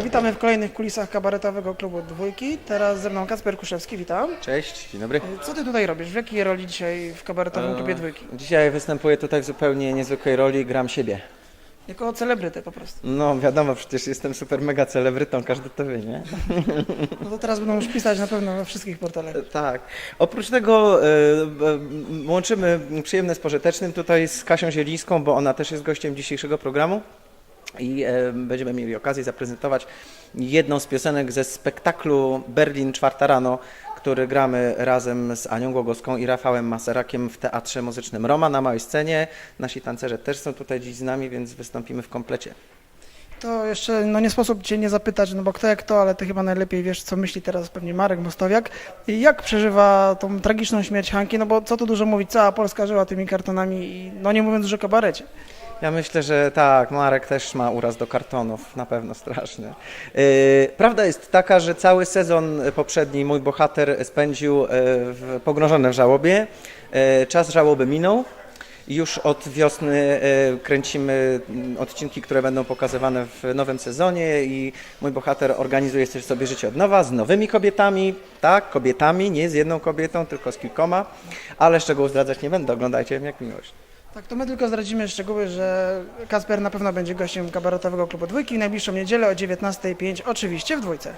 Witamy w kolejnych kulisach kabaretowego klubu Dwójki. Teraz ze mną Kacper Kuszewski, witam. Cześć, dzień dobry. Co ty tutaj robisz? W jakiej roli dzisiaj w kabaretowym klubie Dwójki? Dzisiaj występuję tutaj w zupełnie niezwykłej roli, gram siebie. Jako celebrytę po prostu. No wiadomo, przecież jestem super mega celebrytą, każdy to wie, nie? No to teraz będą już pisać na pewno we wszystkich portalach. Tak. Oprócz tego e, e, łączymy przyjemne z pożytecznym tutaj z Kasią Zielińską, bo ona też jest gościem dzisiejszego programu. I e, będziemy mieli okazję zaprezentować jedną z piosenek ze spektaklu Berlin czwarta rano, który gramy razem z Anią Głogowską i Rafałem Maserakiem w Teatrze Muzycznym Roma na małej scenie. Nasi tancerze też są tutaj dziś z nami, więc wystąpimy w komplecie. To jeszcze no nie sposób cię nie zapytać, no bo kto jak to, ale ty chyba najlepiej wiesz, co myśli teraz pewnie Marek Mostowiak. I jak przeżywa tą tragiczną śmierć Hanki? No bo co tu dużo mówić, cała Polska żyła tymi kartonami i no nie mówiąc już o kabarecie. Ja myślę, że tak, Marek też ma uraz do kartonów, na pewno straszny. Yy, Prawda jest taka, że cały sezon poprzedni mój bohater spędził yy, w, pogrążony w żałobie. Yy, Czas żałoby minął. Już od wiosny kręcimy odcinki, które będą pokazywane w nowym sezonie i mój bohater organizuje sobie życie od nowa z nowymi kobietami, tak, kobietami, nie z jedną kobietą, tylko z kilkoma, ale szczegółów zdradzać nie będę, oglądajcie jak miłość. Tak, to my tylko zdradzimy szczegóły, że Kasper na pewno będzie gościem kabaretowego klubu Dwójki w najbliższą niedzielę o 19.05, oczywiście w Dwójce.